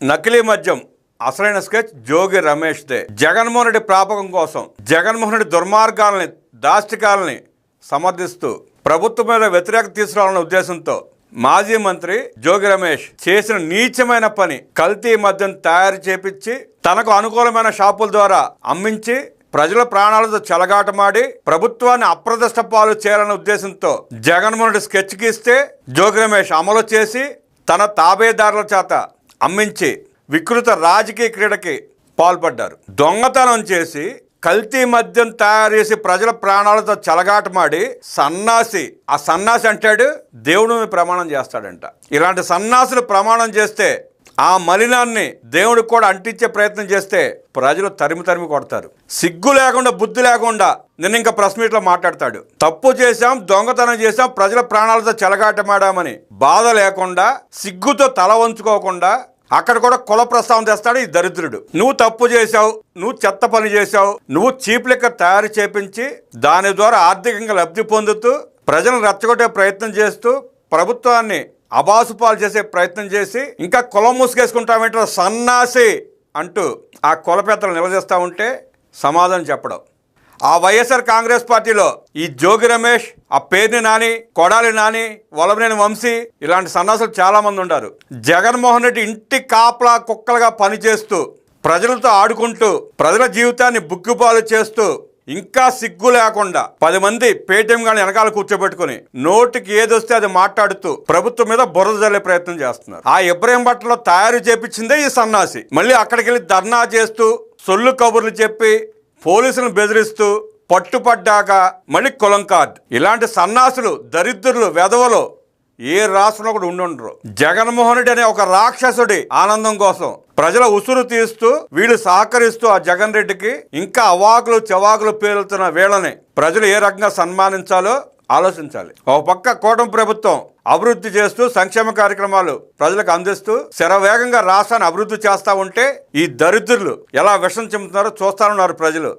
నకిలీ మద్యం అసలైన స్కెచ్ జోగి రమేష్ దే జగన్మోహన్ రెడ్డి ప్రాపకం కోసం జగన్మోహన్ రెడ్డి దుర్మార్గాలని దాష్టికాలని సమర్థిస్తూ ప్రభుత్వం మీద వ్యతిరేకత తీసుకురావాలన్న ఉద్దేశంతో మాజీ మంత్రి జోగి రమేష్ చేసిన నీచమైన పని కల్తీ మద్యం తయారు చేపించి తనకు అనుకూలమైన షాపుల ద్వారా అమ్మించి ప్రజల ప్రాణాలతో చెలగాటమాడి ప్రభుత్వాన్ని అప్రదష్ట పాలు చేయాలనే ఉద్దేశంతో జగన్మోహన్ రెడ్డి స్కెచ్ గీస్తే జోగి రమేష్ అమలు చేసి తన తాబేదారుల చేత అమ్మించి వికృత రాజకీయ క్రీడకి పాల్పడ్డారు. దొంగతనం చేసి కల్తీ మద్యం తయారు చేసి ప్రజల ప్రాణాలతో చలగాటమాడి సన్నాసి ఆ సన్నాసి అంటాడు దేవుడు ప్రమాణం చేస్తాడంట. ఇలాంటి సన్నాసులు ప్రమాణం చేస్తే ఆ మలినాన్ని దేవుడికి కూడా అంటించే ప్రయత్నం చేస్తే ప్రజలు తరిమి తరిమి కొడతారు. సిగ్గు లేకుండా బుద్ధి లేకుండా నిన్న ఇంకా ప్రెస్ మీట్లో మాట్లాడతాడు. తప్పు చేశాం దొంగతనం చేశాం ప్రజల ప్రాణాలతో చెలగాటమాడామని బాధ లేకుండా సిగ్గుతో తల వంచుకోకుండా అక్కడ కూడా కుల ప్రస్తావన తెస్తాడు ఈ దరిద్రుడు. నువ్వు తప్పు చేశావు నువ్వు చెత్త పని చేశావు నువ్వు చీప్ లెక్క తయారు చేపించి దాని ద్వారా ఆర్థికంగా లబ్ధి పొందుతూ ప్రజలను రెచ్చగొట్టే ప్రయత్నం చేస్తూ ప్రభుత్వాన్ని అబాసుపాలు చేసే ప్రయత్నం చేసి ఇంకా కులం మూసుకేసుకుంటామేంటో సన్నాసి అంటూ ఆ కుల నిలదీస్తూ ఉంటే సమాధానం చెప్పడం. ఆ వైఎస్ఆర్ కాంగ్రెస్ పార్టీలో ఈ జోగి రమేష్ ఆ పేరుని నాని కొడాలి నాని వలమనేని వంశీ ఇలాంటి సన్నాసులు చాలామంది ఉన్నారు జగన్మోహన్ రెడ్డి ఇంటి కాపలా కుక్కలుగా పనిచేస్తూ ప్రజలతో ఆడుకుంటూ ప్రజల జీవితాన్ని బుక్కుపాలు చేస్తూ ఇంకా సిగ్గు లేకుండా పది మంది పేటీఎం గాని వెనకాల కూర్చోబెట్టుకుని నోటికి ఏదొస్తే అది మాట్లాడుతూ ప్రభుత్వం మీద బురద జల్లే ప్రయత్నం చేస్తున్నారు. ఆ ఇబ్రహీం బట్టలో తయారు చేపించిందే ఈ సన్నాసి. మళ్ళీ అక్కడికి వెళ్ళి ధర్నా చేస్తూ సొల్లు కబుర్లు చెప్పి పోలీసులను బెదిరిస్తూ పట్టుపడ్డాక మళ్ళీ కులం కార్డ్. ఇలాంటి సన్నాసులు దరిద్రులు వెధవలు ఏ రాష్ట్రంలో కూడా ఉండుండరు. జగన్మోహన్ రెడ్డి అనే ఒక రాక్షసుడి ఆనందం కోసం ప్రజల ఉసురు తీస్తూ వీళ్ళు సహకరిస్తూ ఆ జగన్ రెడ్డికి ఇంకా అవాకులు చవాకులు పేలుతున్న వీళ్ళని ప్రజలు ఏ రకంగా సన్మానించాలో ఆలోచించాలి. ఒక పక్క కూటమి ప్రభుత్వం అభివృద్ధి చేస్తూ సంక్షేమ కార్యక్రమాలు ప్రజలకు అందిస్తూ శరవేగంగా రాష్ట్రాన్ని అభివృద్ధి చేస్తూ ఉంటే ఈ దరిద్రులు ఎలా విషం చెందుతున్నారో చూస్తానున్నారు ప్రజలు.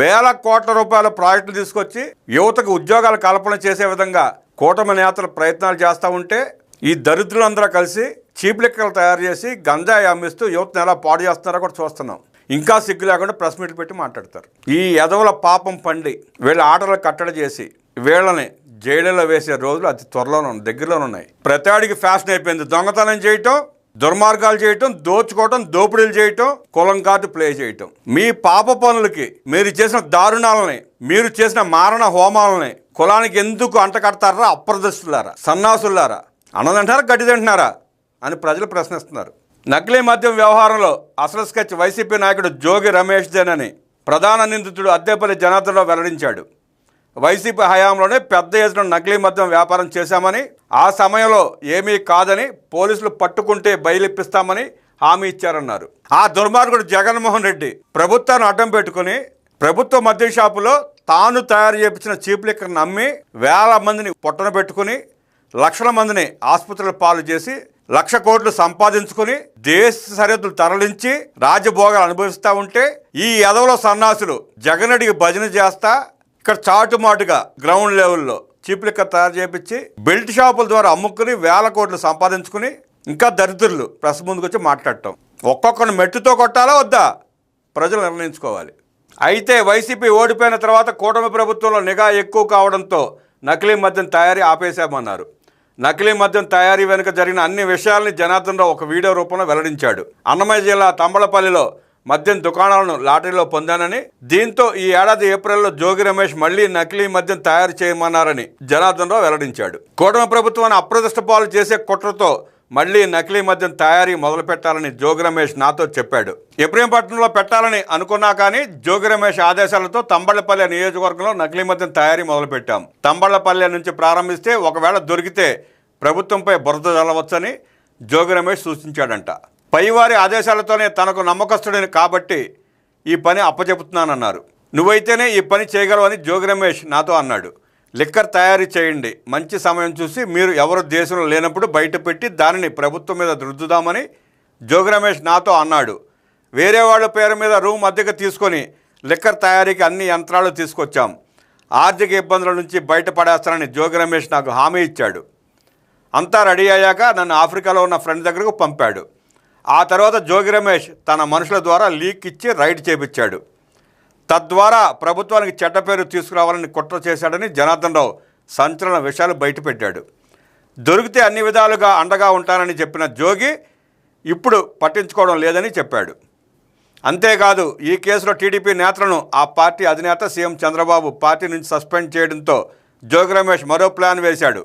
వేల కోట్ల రూపాయల ప్రాజెక్టులు తీసుకొచ్చి యువతకు ఉద్యోగాల కల్పన చేసే విధంగా కూటమి నేతలు ప్రయత్నాలు చేస్తూ ఉంటే ఈ దరిద్రులందరూ కలిసి చీప్ లెక్కలు తయారు చేసి గంజాయి అమ్మిస్తూ యువతను ఎలా పాడు చేస్తున్నారో కూడా చూస్తున్నాం. ఇంకా సిగ్గు లేకుండా ప్రెస్ మీట్ పెట్టి మాట్లాడతారు. ఈ ఎదవల పాపం పండి వీళ్ళ ఆటలు కట్టడి చేసి వీళ్ళని జైలులో వేసే రోజులు అతి త్వరలోనే ఉన్నాయి దగ్గరలోనే ఉన్నాయి. ప్రతాడికి ఫ్యాషన్ అయిపోయింది. దొంగతనం చేయటం దుర్మార్గాలు చేయటం దోచుకోవటం దోపిడీలు చేయటం కులం కార్డు ప్లే చేయటం. మీ పాప పనులకి మీరు చేసిన దారుణాలని మీరు చేసిన మారణ హోమాలని కులానికి ఎందుకు అంటకడతారా అప్రదస్తులారా? సన్నాసులారా? అన్నదంటారా? గడ్డి అని ప్రజలు ప్రశ్నిస్తున్నారు. నకిలీ మద్యం వ్యవహారంలో అసలు స్కెచ్ వైసీపీ నాయకుడు జోగి రమేష్ దేనని ప్రధాన నిందితుడు అద్దెపల్లి జనార్దనరావు వెల్లడించాడు. వైసీపీ హయాంలోనే పెద్ద ఎత్తున నకిలీ మద్యం వ్యాపారం చేశామని ఆ సమయంలో ఏమీ కాదని పోలీసులు పట్టుకుంటే బయలుప్పిస్తామని హామీ ఇచ్చారన్నారు. ఆ దుర్మార్గుడు జగన్మోహన్ రెడ్డి ప్రభుత్వాన్ని అడ్డం పెట్టుకుని ప్రభుత్వ మద్యం షాపులో తాను తయారు చేపించిన చీప్ లిక్కర్ నమ్మి వేల మందిని పొట్టన పెట్టుకుని లక్షల మందిని ఆసుపత్రుల పాలు చేసి లక్ష కోట్లు సంపాదించుకుని దేశ సరిహద్దులు తరలించి రాజభోగాలు అనుభవిస్తూ ఉంటే ఈ ఎదవల సన్నాసులు జగనడికి భజన చేస్తా ఇక్కడ చాటుమాటుగా గ్రౌండ్ లెవెల్లో చీప్ లిక్కర్ తయారు చేపించి బెల్ట్ షాపుల ద్వారా అమ్ముకుని వేల కోట్లు సంపాదించుకుని ఇంకా దరిద్రులు ప్రెస్ ముందుకు వచ్చి మాట్లాడటం. ఒక్కొక్కరిని మెట్టుతో కొట్టాలా వద్దా? ప్రజలు నిర్ణయించుకోవాలి. అయితే వైసీపీ ఓడిపోయిన తర్వాత కూటమి ప్రభుత్వంలో నిఘా ఎక్కువ కావడంతో నకిలీ మద్యం తయారీ ఆపేశామన్నారు. నకిలీ మద్యం తయారీ వెనుక జరిగిన అన్ని విషయాల్ని జనార్దన్ రావు ఒక వీడియో రూపంలో వెల్లడించాడు. అన్నమయ్య జిల్లా తంబళపల్లిలో మద్యం దుకాణాలను లాటరీలో పొందానని దీంతో ఈ ఏడాది ఏప్రిల్లో జోగి రమేష్ మళ్ళీ నకిలీ మద్యం తయారు చేయమన్నారని జనార్దన్ రావు వెల్లడించాడు. కూటమి ప్రభుత్వాన్ని అప్రదిష్ట పాలు చేసే కుట్రతో మళ్ళీ నకిలీ మద్యం తయారీ మొదలు పెట్టాలని జోగి రమేష్ నాతో చెప్పాడు. ఇబ్రహీంపట్నంలో పెట్టాలని అనుకున్నా కానీ జోగి రమేష్ ఆదేశాలతో తంబళ్ళపల్లె నియోజకవర్గంలో నకిలీ మద్యం తయారీ మొదలుపెట్టాం. తంబళ్ళపల్లె నుంచి ప్రారంభిస్తే ఒకవేళ దొరికితే ప్రభుత్వంపై బురద చల్లవచ్చని జోగి రమేష్ సూచించాడంట. పైవారి ఆదేశాలతోనే తనకు నమ్మకస్తుడని కాబట్టి ఈ పని అప్పచెపుతున్నానన్నారు నువ్వైతేనే ఈ పని చేయగలవని జోగి రమేష్ నాతో అన్నాడు. లిక్కర్ తయారీ చేయండి. మంచి సమయం చూసి మీరు ఎవరు దేశంలో లేనప్పుడు బయట పెట్టి దానిని ప్రభుత్వం మీద రుద్దుదామని జోగి రమేష్ నాతో అన్నాడు. వేరే వాళ్ళ పేరు మీద రూమ్ అద్దెకు తీసుకొని లిక్కర్ తయారీకి అన్ని యంత్రాలు తీసుకొచ్చాం. ఆర్థిక ఇబ్బందుల నుంచి బయటపడేస్తానని జోగి రమేష్ నాకు హామీ ఇచ్చాడు. అంతా రెడీ అయ్యాక నన్ను ఆఫ్రికాలో ఉన్న ఫ్రెండ్ దగ్గరకు పంపాడు. ఆ తర్వాత జోగి రమేష్ తన మనుషుల ద్వారా లీక్ ఇచ్చి రైడ్ చేపించాడు. తద్వారా ప్రభుత్వానికి చెడ్డ పేరు తీసుకురావాలని కుట్ర చేశాడని జనార్దన్ రావు సంచలన విషయాలు బయటపెట్టాడు దొరికితే అన్ని విధాలుగా అండగా ఉంటానని చెప్పిన జోగి ఇప్పుడు పట్టించుకోవడం లేదని చెప్పాడు. అంతేకాదు ఈ కేసులో టీడీపీ నేతలను ఆ పార్టీ అధినేత సీఎం చంద్రబాబు పార్టీ నుంచి సస్పెండ్ చేయడంతో జోగి రమేష్ మరో ప్లాన్ వేశాడు.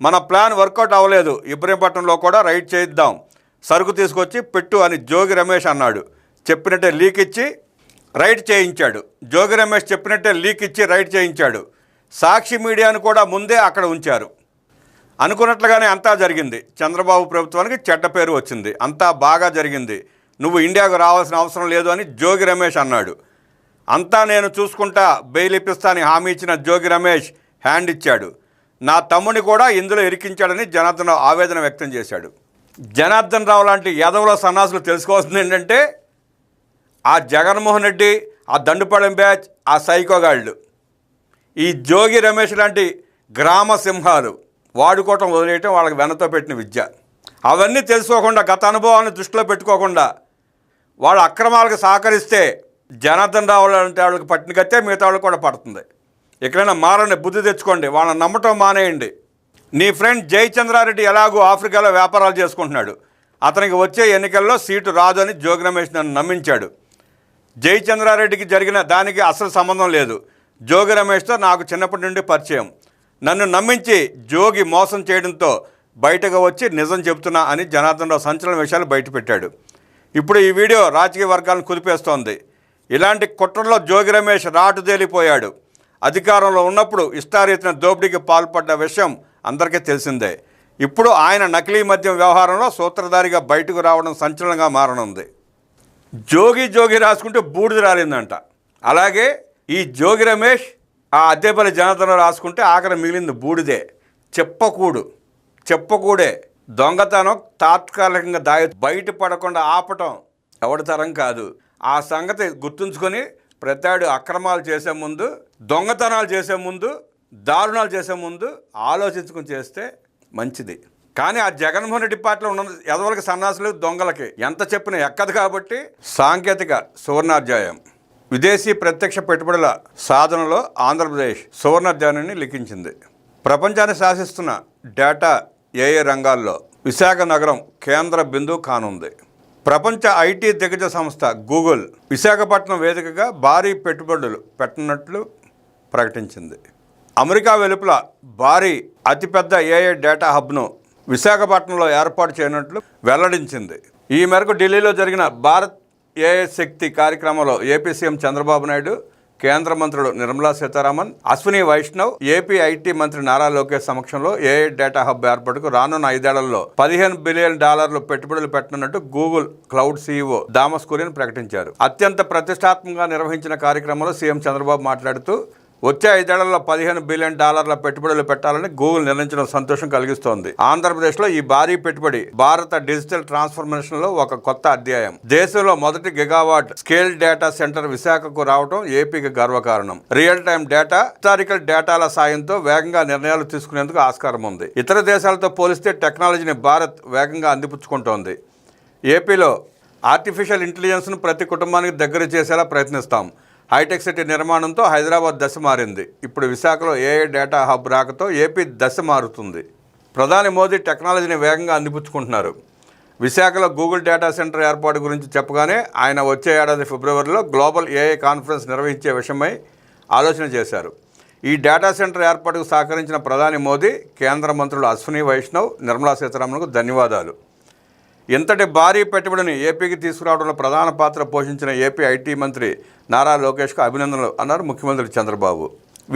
మన ప్లాన్ వర్కౌట్ అవ్వలేదు. ఇబ్రహీంపట్నంలో కూడా రైడ్ చేయిద్దాం. సరుకు తీసుకొచ్చి పెట్టు అని జోగి రమేష్ అన్నాడు. చెప్పినట్టే లీక్ ఇచ్చి రైడ్ చేయించాడు. జోగి రమేష్ చెప్పినట్టే లీక్ ఇచ్చి రైడ్ చేయించాడు. సాక్షి మీడియాను కూడా ముందే అక్కడ ఉంచారు. అనుకున్నట్లుగానే అంతా జరిగింది. చంద్రబాబు ప్రభుత్వానికి చెడ్డ పేరు వచ్చింది. అంతా బాగా జరిగింది. నువ్వు ఇండియాకు రావాల్సిన అవసరం లేదు అని జోగి రమేష్ అన్నాడు. అంతా నేను చూసుకుంటా బెయిల్ ఇప్పిస్తానని హామీ ఇచ్చిన జోగి రమేష్ హ్యాండ్ ఇచ్చాడు. నా తమ్ముని కూడా ఇందులో ఇరికించాడని జనార్దన్ రావు ఆవేదన వ్యక్తం చేశాడు. జనార్దన్ రావు లాంటి యాదవుల సన్నాసులు తెలుసుకోవాల్సింది ఏంటంటే ఆ జగన్మోహన్ రెడ్డి ఆ దండుపాళెం బ్యాచ్ ఆ సైకోగాళ్ళు ఈ జోగి రమేష్ లాంటి గ్రామ సింహాలు వాడుకోవటం వదిలేయటం వాళ్ళకి వెనతో పెట్టిన విద్య. అవన్నీ తెలుసుకోకుండా గత అనుభవాన్ని దృష్టిలో పెట్టుకోకుండా వాళ్ళ అక్రమాలకు సహకరిస్తే జనార్దన్ రావు లాంటి వాళ్ళకి పట్టిన గతే మిగతా వాళ్ళకి కూడా పడుతుంది. ఎక్కడైనా మారని బుద్ధి తెచ్చుకోండి వాళ్ళని నమ్మటం మానేయండి. నీ ఫ్రెండ్ జయచంద్రారెడ్డి ఎలాగో ఆఫ్రికాలో వ్యాపారాలు చేసుకుంటున్నాడు. అతనికి వచ్చే ఎన్నికల్లో సీటు రాదు అని జోగి రమేష్ నన్ను నమ్మించాడు. జయచంద్రారెడ్డికి జరిగిన దానికి అసలు సంబంధం లేదు. జోగి రమేష్తో నాకు చిన్నప్పటి నుండి పరిచయం. నన్ను నమ్మించి జోగి మోసం చేయడంతో బయటకు వచ్చి నిజం చెబుతున్నా అని జనార్దన్ రావు సంచలన విషయాలు బయటపెట్టాడు ఇప్పుడు ఈ వీడియో రాజకీయ వర్గాలను కుదిపేస్తోంది. ఇలాంటి కుట్రలో జోగి రమేష్ రాటుదేలిపోయాడు అధికారంలో ఉన్నప్పుడు ఇష్టారీతిన దోపిడీకి పాల్పడ్డ విషయం అందరికీ తెలిసిందే. ఇప్పుడు ఆయన నకిలీ మద్యం వ్యవహారంలో సూత్రధారిగా బయటకు రావడం సంచలనంగా మారనుంది. జోగి జోగి రాసుకుంటే బూడిద రాలిందంట. అలాగే ఈ జోగి రమేష్ ఆ అద్దెపల్లి జనార్దన్ రాసుకుంటే ఆఖరి మిగిలింది బూడిదే. చెప్పకూడు చెప్పకూడే. దొంగతనం తాత్కాలికంగా దాయ బయటపడకుండా ఆపటం ఎవడి తరం కాదు. ఆ సంగతి గుర్తుంచుకొని ప్రతాడు అక్రమాలు చేసే ముందు దొంగతనాలు చేసే ముందు దారుణాలు చేసే ముందు ఆలోచించుకుని చేస్తే మంచిది. కానీ ఆ జగన్మోహన్ రెడ్డి పార్టీలో ఉన్న ఎదవలకి సన్నాసులు దొంగలకి ఎంత చెప్పినా ఎక్కదు కాబట్టి సాంకేతిక సువర్ణాధ్యాయం విదేశీ ప్రత్యక్ష పెట్టుబడుల సాధనలో ఆంధ్రప్రదేశ్ సువర్ణాధ్యాయాన్ని లిఖించింది. ప్రపంచాన్ని శాసిస్తున్న డేటా ఏఏ రంగాల్లో విశాఖ నగరం కేంద్ర బిందువు కానుంది. ప్రపంచ ఐటీ దిగ్గజ సంస్థ గూగుల్ విశాఖపట్నం వేదికగా భారీ పెట్టుబడులు పెట్టనున్నట్లు ప్రకటించింది. అమెరికా వెలుపల భారీ అతిపెద్ద ఏఐ డేటా హబ్ను విశాఖపట్నంలో ఏర్పాటు చేయనట్లు వెల్లడించింది. ఈ మేరకు ఢిల్లీలో జరిగిన భారత్ ఏఐ శక్తి కార్యక్రమంలో ఏపీ సీఎం చంద్రబాబు నాయుడు కేంద్ర మంత్రులు నిర్మలా సీతారామన్ అశ్విని వైష్ణవ్ ఏపీ ఐటీ మంత్రి నారా లోకేష్ సమక్షంలో ఏఐ డేటా హబ్ ఏర్పాటుకు రానున్న ఐదేళ్ళలో పదిహేను బిలియన్ డాలర్లు పెట్టుబడులు పెట్టనున్నట్టు Google cloud CEO Thomas Kurian ప్రకటించారు. అత్యంత ప్రతిష్టాత్మకంగా నిర్వహించిన కార్యక్రమంలో సీఎం చంద్రబాబు మాట్లాడుతూ వచ్చే ఐదేళ్ళలో పదిహేను బిలియన్ డాలర్ల పెట్టుబడులు పెట్టాలని గూగుల్ నిర్ణయించడం సంతోషం కలిగిస్తోంది. ఆంధ్రప్రదేశ్లో ఈ భారీ పెట్టుబడి భారత డిజిటల్ ట్రాన్స్ఫర్మేషన్లో ఒక కొత్త అధ్యాయం. దేశంలో మొదటి గిగావాట్ స్కేల్ డేటా సెంటర్ విశాఖకు రావడం ఏపీకి గర్వకారణం. రియల్ టైం డేటా హిస్టారికల్ డేటాల సాయంతో వేగంగా నిర్ణయాలు తీసుకునేందుకు ఆస్కారం ఉంది. ఇతర దేశాలతో పోలిస్తే టెక్నాలజీని భారత్ వేగంగా అందిపుచ్చుకుంటోంది. ఏపీలో ఆర్టిఫిషియల్ ఇంటెలిజెన్స్ను ప్రతి కుటుంబానికి దగ్గర చేసేలా ప్రయత్నిస్తాం. హైటెక్ సిటీ నిర్మాణంతో హైదరాబాద్ దశ మారింది. ఇప్పుడు విశాఖలో ఏఐ డేటా హబ్ రాకతో ఏపీ దశ మారుతుంది. ప్రధాని మోదీ టెక్నాలజీని వేగంగా అందిపుచ్చుకుంటున్నారు. విశాఖలో గూగుల్ డేటా సెంటర్ ఏర్పాటు గురించి చెప్పగానే ఆయన వచ్చే ఏడాది ఫిబ్రవరిలో గ్లోబల్ ఏఐ కాన్ఫరెన్స్ నిర్వహించే విషయమై ఆలోచన చేశారు. ఈ డేటా సెంటర్ ఏర్పాటుకు సహకరించిన ప్రధాని మోదీ కేంద్ర మంత్రులు అశ్విని వైష్ణవ్ నిర్మలా సీతారామన్కు ధన్యవాదాలు. ఇంతటి భారీ పెట్టుబడిని ఏపీకి తీసుకురావడంలో ప్రధాన పాత్ర పోషించిన ఏపీ ఐటీ మంత్రి నారా లోకేష్కు అభినందనలు అన్నారు ముఖ్యమంత్రి చంద్రబాబు.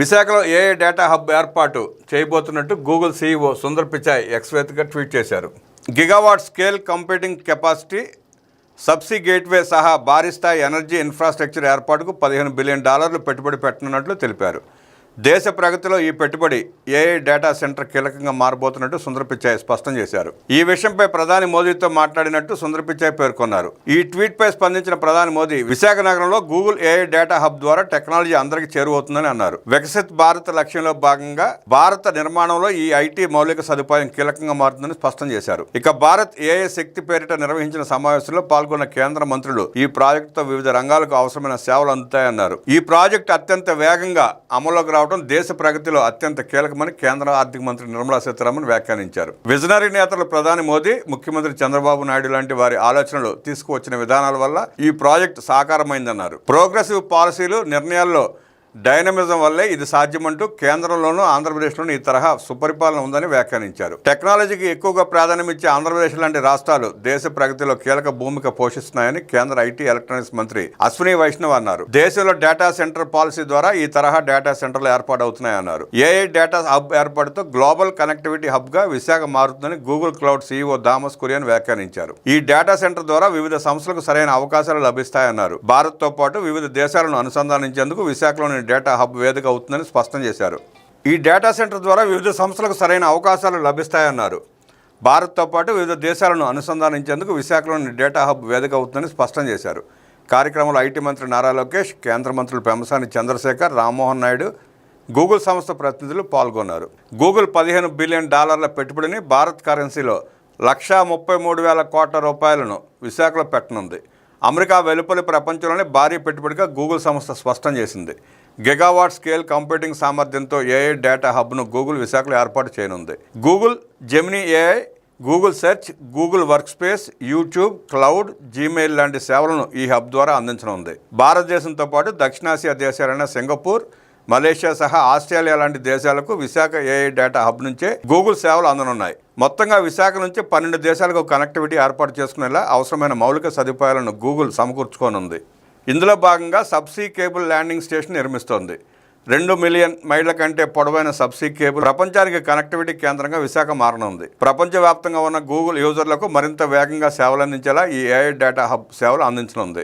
విశాఖలో ఏఏ డేటా హబ్ ఏర్పాటు చేయబోతున్నట్టు గూగుల్ సీఈఓ సుందర్ పిచాయ్ ఎక్స్వేత్గా ట్వీట్ చేశారు. Gigawatt scale computing capacity subsea gateway సహా భారీ స్థాయి ఎనర్జీ ఇన్ఫ్రాస్ట్రక్చర్ ఏర్పాటుకు పదిహేను బిలియన్ డాలర్లు పెట్టుబడి పెట్టనున్నట్లు తెలిపారు. దేశ ప్రగతిలో ఈ పెట్టుబడి ఏఐ డేటా సెంటర్ కీలకంగా మారబోతున్నట్టు సుందర పిచ్చాయి స్పష్టం చేశారు. ఈ విషయంపై ప్రధాని మోదీతో మాట్లాడినట్టు సుందర పిచ్చాయి పేర్కొన్నారు. ఈ ట్వీట్పై స్పందించిన ప్రధాని మోదీ విశాఖ నగరంలో గూగుల్ ఏఐ డేటా హబ్ ద్వారా టెక్నాలజీ అందరికీ చేరువవుతుందని అన్నారు. వికసిత్ భారత్ లక్ష్యంలో భాగంగా భారత నిర్మాణంలో ఈ ఐటీ మౌలిక సదుపాయం కీలకంగా మారుతుందని స్పష్టం చేశారు. ఇక భారత్ ఏఐ శక్తి పేరిట నిర్వహించిన సమావేశంలో పాల్గొన్న కేంద్ర మంత్రులు ఈ ప్రాజెక్టుతో వివిధ రంగాలకు అవసరమైన సేవలు అందుతాయన్నారు. ఈ ప్రాజెక్టు అత్యంత వేగంగా అమల్లోకి రావడం దేశ ప్రగతిలో అత్యంత కీలకమని కేంద్ర ఆర్థిక మంత్రి నిర్మలా సీతారామన్ వ్యాఖ్యానించారు. విజనరీ నేతలు ప్రధాని మోదీ ముఖ్యమంత్రి చంద్రబాబు నాయుడు లాంటి వారి ఆలోచనలు తీసుకువచ్చిన విధానాల వల్ల ఈ ప్రాజెక్టు సాకారమైందన్నారు. ప్రోగ్రెసివ్ పాలసీలు నిర్ణయాల్లో డైనమిజం వల్లే ఇది సాధ్యమంటూ కేంద్రంలోనూ ఆంధ్రప్రదేశ్లోనూ ఈ తరహా సుపరిపాలన ఉందని వ్యాఖ్యానించారు. టెక్నాలజీకి ఎక్కువగా ప్రాధాన్యం ఇచ్చే ఆంధ్రప్రదేశ్ లాంటి రాష్ట్రాలు దేశ ప్రగతిలో కీలక భూమిక పోషిస్తున్నాయని కేంద్ర ఐటీ ఎలక్ట్రానిక్స్ మంత్రి అశ్విని వైష్ణవ్ అన్నారు. దేశంలో డేటా సెంటర్ పాలసీ ద్వారా ఈ తరహా డేటా సెంటర్లు ఏర్పాటవుతున్నాయన్నారు. ఏఐ డేటా హబ్ ఏర్పాటుతో గ్లోబల్ కనెక్టివిటీ హబ్గా విశాఖ మారుతుందని Google cloud CEO Thomas Kurian వ్యాఖ్యానించారు. ఈ డేటా సెంటర్ ద్వారా వివిధ సంస్థలకు సరైన అవకాశాలు లభిస్తాయన్నారు. భారత్తో పాటు వివిధ దేశాలను అనుసంధానించేందుకు విశాఖలోని డేటా హబ్ వేదిక అవుతుందని స్పష్టం చేశారు. ఈ డేటా సెంటర్ ద్వారా వివిధ సంస్థలకు సరైన అవకాశాలు లభిస్తాయన్నారు. భారత్తో పాటు వివిధ దేశాలను అనుసంధానించేందుకు విశాఖలోని డేటా హబ్ వేదిక అవుతుందని స్పష్టం చేశారు. కార్యక్రమంలో ఐటీ మంత్రి నారా లోకేష్ కేంద్ర మంత్రులు పెంబసాని చంద్రశేఖర్ రామ్మోహన్ నాయుడు గూగుల్ సంస్థ ప్రతినిధులు పాల్గొన్నారు. గూగుల్ పదిహేను బిలియన్ డాలర్ల పెట్టుబడిని భారత్ కరెన్సీలో లక్షా ముప్పై మూడు వేల కోట్ల రూపాయలను విశాఖలో పెట్టనుంది. అమెరికా వెలుపలి ప్రపంచంలోనే భారీ పెట్టుబడిగా గూగుల్ సంస్థ స్పష్టం చేసింది. గిగావాట్ స్కేల్ కంప్యూటింగ్ సామర్థ్యంతో ఏఐ డేటా హబ్ను గూగుల్ విశాఖలో ఏర్పాటు చేయనుంది. Google Gemini AI Google search Google workspace YouTube cloud Gmail లాంటి సేవలను ఈ హబ్ ద్వారా అందించనుంది. భారతదేశంతో పాటు దక్షిణాసియా దేశాలైన సింగపూర్ మలేషియా సహా ఆస్ట్రేలియా లాంటి దేశాలకు విశాఖ ఏఐ డేటా హబ్ నుంచే గూగుల్ సేవలు అందనున్నాయి. మొత్తంగా విశాఖ నుంచి పన్నెండు దేశాలకు కనెక్టివిటీ ఏర్పాటు చేసుకునేలా అవసరమైన మౌలిక సదుపాయాలను గూగుల్ సమకూర్చుకోనుంది. ఇందులో భాగంగా సబ్సీ కేబుల్ ల్యాండింగ్ స్టేషన్ నిర్మిస్తోంది. రెండు మిలియన్ మైళ్ళ కంటే పొడవైన సబ్సీ కేబుల్ ప్రపంచానికి కనెక్టివిటీ కేంద్రంగా విశాఖ మారనుంది. ప్రపంచవ్యాప్తంగా ఉన్న గూగుల్ యూజర్లకు మరింత వేగంగా సేవలు అందించేలా ఈ ఏఐ డేటా హబ్ సేవలు అందించనుంది.